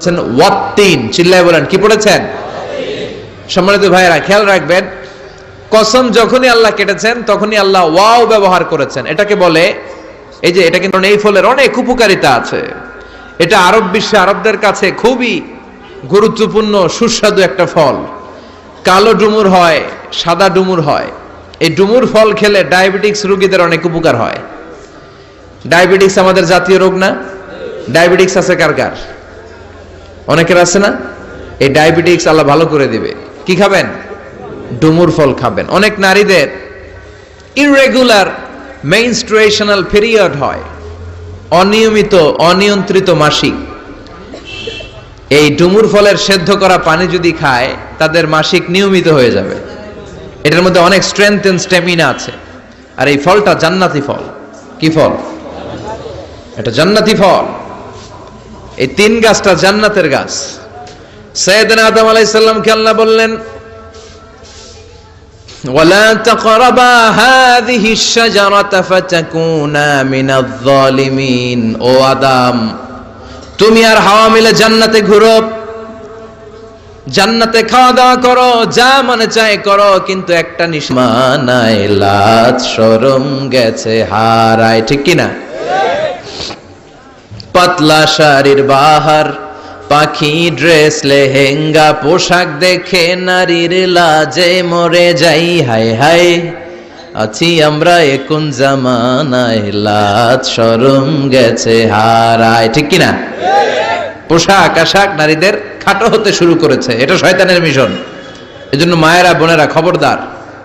পড়েছেন ওয়াত্তিন, চিল্লায় বলেন, কি পড়েছেন? সম্মানিত ভাইয়েরা, খেয়াল রাখবেন, কসম যখনই আল্লাহ কেটেছেন, তখনই আল্লাহ ওয়াও ব্যবহার করেছেন। এটাকে বলে, এই যে এটা কিন্তু এই ফলের অনেক উপকারিতা আছে। এটা আরব বিশ্বে, আরবদের কাছে খুবই গুরুত্বপূর্ণ, সুস্বাদু একটা ফল। কালো ডুমুর হয়, সাদা ডুমুর হয়। এই ডুমুর ফল খেলে ডায়াবেটিক্স রোগীদের অনেক উপকার হয়। ডায়াবেটিক্স আমাদের জাতীয় রোগ না? ডায়াবেটিক্স আছে কার কার? অনেকের আছে না? এই ডায়াবেটিক্স আল্লাহ ভালো করে দিবে। কি খাবেন? ডুমুর ফল খাবেন। অনেক নারীদের ইরেগুলার মেইনস্ট্রুয়েশনাল পিরিয়ড হয়। অনিয়মিত, অনিয়ন্ত্রিত মাসিক। এই ডুমুর ফলের সেদ্ধ করা পানি যদি খায়, তাদের মাসিক নিয়মিত হয়ে যাবে। এটার মধ্যে অনেক স্ট্রেংথ এন্ড স্ট্যামিনা আছে। আর এই ফলটা জান্নাতি ফল। কি ফল? এটা জান্নাতি ফল। এই তিন গাছটা জান্নাতের গাছ সৈয়দনা আদম আলাইহিস সালামকে আল্লাহ বললেন ولا تقربا هذه الشجرة فتكونا من الظالمين ও আদম তুমি আর হাওয়া মিলে জান্নাতে ঘুরো জান্নাতে খাওয়া দাওয়া করো যা মানে চাই করো কিন্তু একটা নিশমানায় লাজ শরম গেছে হারায় ঠিক কিনা পাতলা শাড়ির বাহার, পাখি ড্রেস, লেহেঙ্গা, পোশাক দেখে নারীর লাজে মরে যাই হায় হায় আছি আমরা এখন জামানায়, লাজ শরম গেছে হারায়, ঠিক কিনা পোশাক আশাক নারীদের খাটো হতে শুরু করেছে, এটা শয়তানের মিশন। এজন্য মায়েরা, বোনেরা, খবরদার,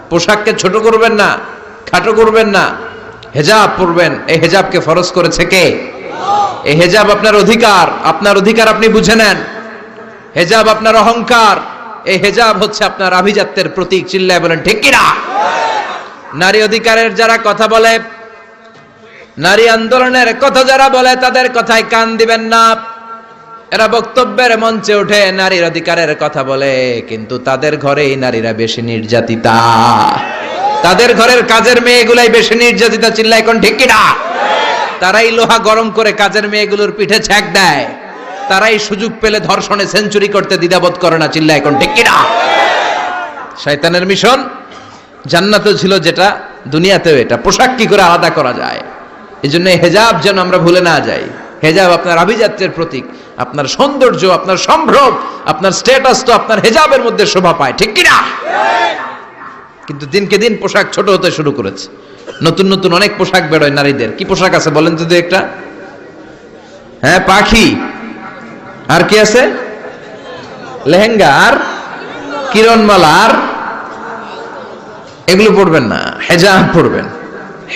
পোশাককে ছোট করবেন না, খাটো করবেন না, হেজাব পরবেন। এই হেজাবকে ফরজ করেছে কে? এই হেজাব আপনার অধিকার আপনার অধিকার আপনি বুঝে নেন। হেজাব আপনার অহংকার, এই হেজাব হচ্ছে আপনার আভিজাত্যের প্রতীক, চিল্লায় বলেন, ঠিক কিনা? নারী অধিকারের যারা কথা বলে, নারী আন্দোলনের কথা যারা বলে, তাদের কথায় কান দিবেন না। এরা বক্তব্যের মঞ্চে উঠে নারীর অধিকারের কথা বলে, কিন্তু তাদের ঘরেই নারীরা বেশি নির্যাতিতা। তাদের ঘরের কাজের মেয়েগুলাই বেশি নির্যাতিতা চিল্লাই কোন ঠিক কিনা? তারাই লোহা গরম করে কাজের মেয়েগুলোর পিঠে ছ্যাক দেয়। তারাই সুযোগ পেলে ধর্ষণে সেঞ্চুরি করতে দ্বিধাবোধ করে না চিল্লা এখন ঠিক কিনা? শয়তানের মিশন জান্নাতে ছিল যেটা, দুনিয়াতেও এটা। পোশাক কি করে আলাদা করা যায়? এই জন্য হেজাব যেন আমরা ভুলে না যাই। হেজাব আপনার আভিজাত্যের প্রতীক, আপনার সৌন্দর্য, আপনার সম্ভ্রম, আপনার স্ট্যাটাস তো আপনার হেজাবের মধ্যে শোভা পায়। ঠিক কিনা? কিন্তু দিনকে দিন পোশাক ছোট হতে শুরু করেছে। নতুন নতুন অনেক পোশাক বেরোয় নারীদের। কি পোশাক আছে বলেন তো একটা? হ্যাঁ পাখি। আর কি আছে? লেহেঙ্গা। আর কিরণমালা। আর এগুলো পড়বেন না হেজাব পড়বেন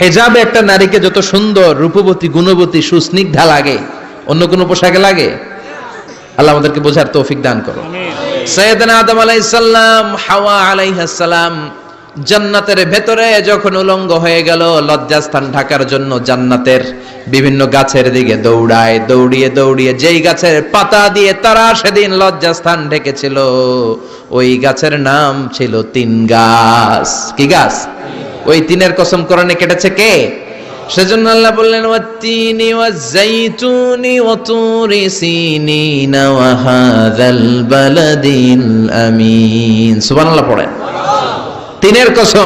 হেজাবে একটা নারীকে যত সুন্দর রূপবতী গুণবতী সুস্নিগ্ধা লাগে অন্য কোনো পোশাকে লাগে? আল্লাহ আমাদেরকে বোঝার তৌফিক দান করো সৈয়দনা আদম আলাইহিস সালাম হাওয়া আলাইহিস সালাম জান্নাতের ভেতরে যখন উলঙ্গ হয়ে গেল, লজ্জাস্থান ঢাকার জন্য জান্নাতের বিভিন্ন গাছের দিকে দৌড়ায়, দৌড়িয়ে দৌড়িয়ে যেই গাছের পাতা দিয়ে তারা সেদিন লজ্জাস্থান ঢেকেছিল। ওই গাছের নাম ছিল তিন গাছ। কি গাছ? ওই তিনের কসম কোরআনে কেটেছে কে? সেজন্য আল্লাহ বললেন, ওয়াত্তিনি ওয়াজ্জাইতুনি ওয়াতুরি সিনিনা ওয়া হাযাল বালাদিল আমিন। সুবহানাল্লাহ পড়েন। তিনের কসম